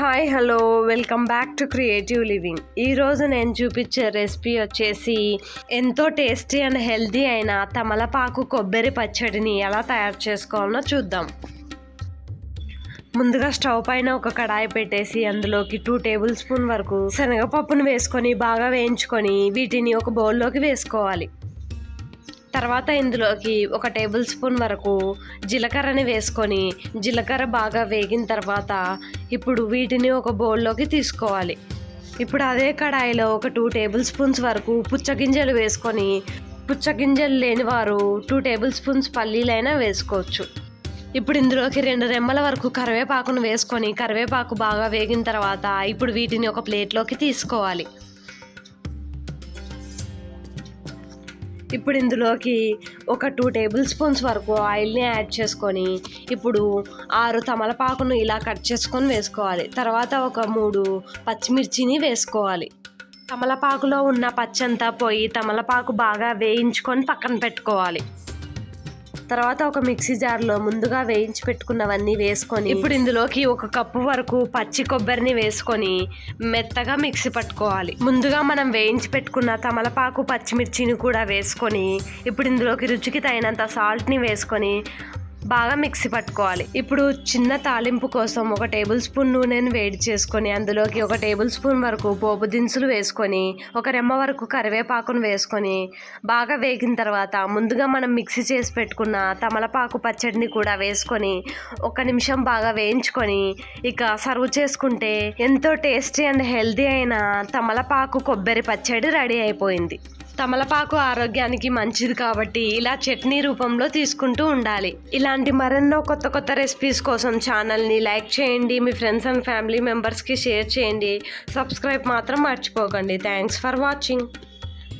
Hi hello. Welcome back to creative living. ఈరోజు నేను చూపించే రెసిపీ వచ్చేసి ఎంతో టేస్టీ అండ్ హెల్దీ అయిన తమలపాకు కొబ్బరి పచ్చడిని ఎలా తయారు చేసుకోవాలో చూద్దాం. ముందుగా స్టవ్ పైన ఒక కడాయి పెట్టేసి అందులోకి టూ టేబుల్ స్పూన్ వరకు శనగపప్పును వేసుకొని బాగా వేయించుకొని వీటిని ఒక బౌల్లోకి వేసుకోవాలి. తర్వాత ఇందులోకి ఒక టేబుల్ స్పూన్ వరకు జీలకర్రని వేసుకొని జీలకర్ర బాగా వేగిన తర్వాత ఇప్పుడు వీటిని ఒక బౌల్లోకి తీసుకోవాలి. ఇప్పుడు అదే కడాయిలో ఒక టూ టేబుల్ స్పూన్స్ వరకు పుచ్చగింజలు వేసుకొని పుచ్చగింజలు లేని వారు టూ టేబుల్ స్పూన్స్ పల్లీలైనా వేసుకోవచ్చు. ఇప్పుడు ఇందులోకి రెండు రెమ్మల వరకు కరివేపాకును వేసుకొని కరివేపాకు బాగా వేగిన తర్వాత ఇప్పుడు వీటిని ఒక ప్లేట్లోకి తీసుకోవాలి. ఇప్పుడు ఇందులోకి ఒక టూ టేబుల్ స్పూన్స్ వరకు ఆయిల్ని యాడ్ చేసుకొని ఇప్పుడు ఆరు తమలపాకును ఇలా కట్ చేసుకొని వేసుకోవాలి. తర్వాత ఒక మూడు పచ్చిమిర్చిని వేసుకోవాలి. తమలపాకులో ఉన్న పచ్చంతా పోయి తమలపాకు బాగా వేయించుకొని పక్కన పెట్టుకోవాలి. తర్వాత ఒక మిక్సీ జార్లో ముందుగా వేయించి పెట్టుకున్నవన్నీ వేసుకొని ఇప్పుడు ఇందులోకి ఒక కప్పు వరకు పచ్చి కొబ్బరిని వేసుకొని మెత్తగా మిక్సీ పట్టుకోవాలి. ముందుగా మనం వేయించి పెట్టుకున్న తమలపాకు పచ్చిమిర్చిని కూడా వేసుకొని ఇప్పుడు ఇందులోకి రుచికి తగినంత సాల్ట్ని వేసుకొని బాగా మిక్సీ పట్టుకోవాలి. ఇప్పుడు చిన్న తాలింపు కోసం ఒక టేబుల్ స్పూన్ నూనెను వేడి చేసుకొని అందులోకి ఒక టేబుల్ స్పూన్ వరకు పోపు దినుసులు వేసుకొని ఒక రెమ్మ వరకు కరివేపాకును వేసుకొని బాగా వేగిన తర్వాత ముందుగా మనం మిక్సీ చేసి పెట్టుకున్న తమలపాకు పచ్చడిని కూడా వేసుకొని ఒక నిమిషం బాగా వేయించుకొని ఇక సర్వ్ చేసుకుంటే ఎంతో టేస్టీ అండ్ హెల్దీ అయిన తమలపాకు కొబ్బరి పచ్చడి రెడీ అయిపోయింది. తమలపాకు ఆరోగ్యానికి మంచిది కాబట్టి ఇలా చట్నీ రూపంలో తీసుకుంటూ ఉండాలి. ఇలాంటి మరెన్నో కొత్త కొత్త రెసిపీస్ కోసం ఛానల్ని లైక్ చేయండి మీ ఫ్రెండ్స్ అండ్ ఫ్యామిలీ మెంబర్స్కి షేర్ చేయండి. సబ్స్క్రైబ్ మాత్రం మర్చిపోకండి. Thanks for watching